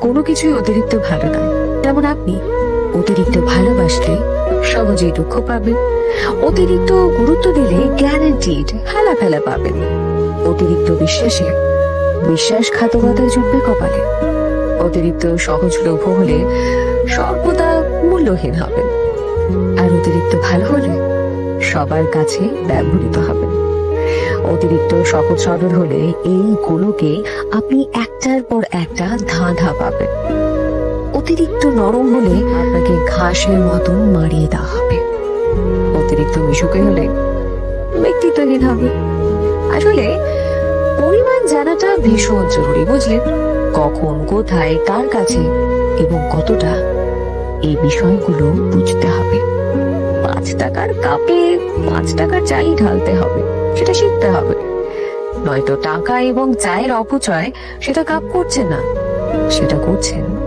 কোনো কিছুই অতিরিক্ত ভালো নয়। যেমন আপনি অতিরিক্ত ভালোবাসলে সহজেই দুঃখ পাবেন। অতিরিক্ত গুরুত্ব দিলে গ্যারান্টিড হেলা ফেলা পাবেন। অতিরিক্ত বিশ্বাসে বিশ্বাসঘাতকতায় জুটবে কপালে। অতিরিক্ত সহজলভ্য হলে সর্বদা মূল্যহীন হবেন। আর অতিরিক্ত ভালো হলে সবার কাছে ব্যবহৃত হবেন। অতিরিক্ত সহজ সরল হলে এই গুলোকে আপনি একটার পর একটা ধাঁধা পাবেন। অতিরিক্ত নরম হলে আপনাকে ঘাসের মতন মারিয়ে দেওয়া হবে। অতিরিক্ত মিশুকে হলে ব্যক্তিত্বহীন হবে। আসলে পরিমাণ জানাটা ভীষণ জরুরি বুঝলেন কখন, কোথায়, কার কাছে এবং কতটা এই বিষয়গুলো বুঝতে হবে। পাঁচ টাকার কাপে পাঁচ টাকার চাই ঢালতে হবে। সেটা শিখতে হবে। নয়তো টাকা এবং চায়ের অপচয় সেটা কাপ করছে না। সেটা করছেন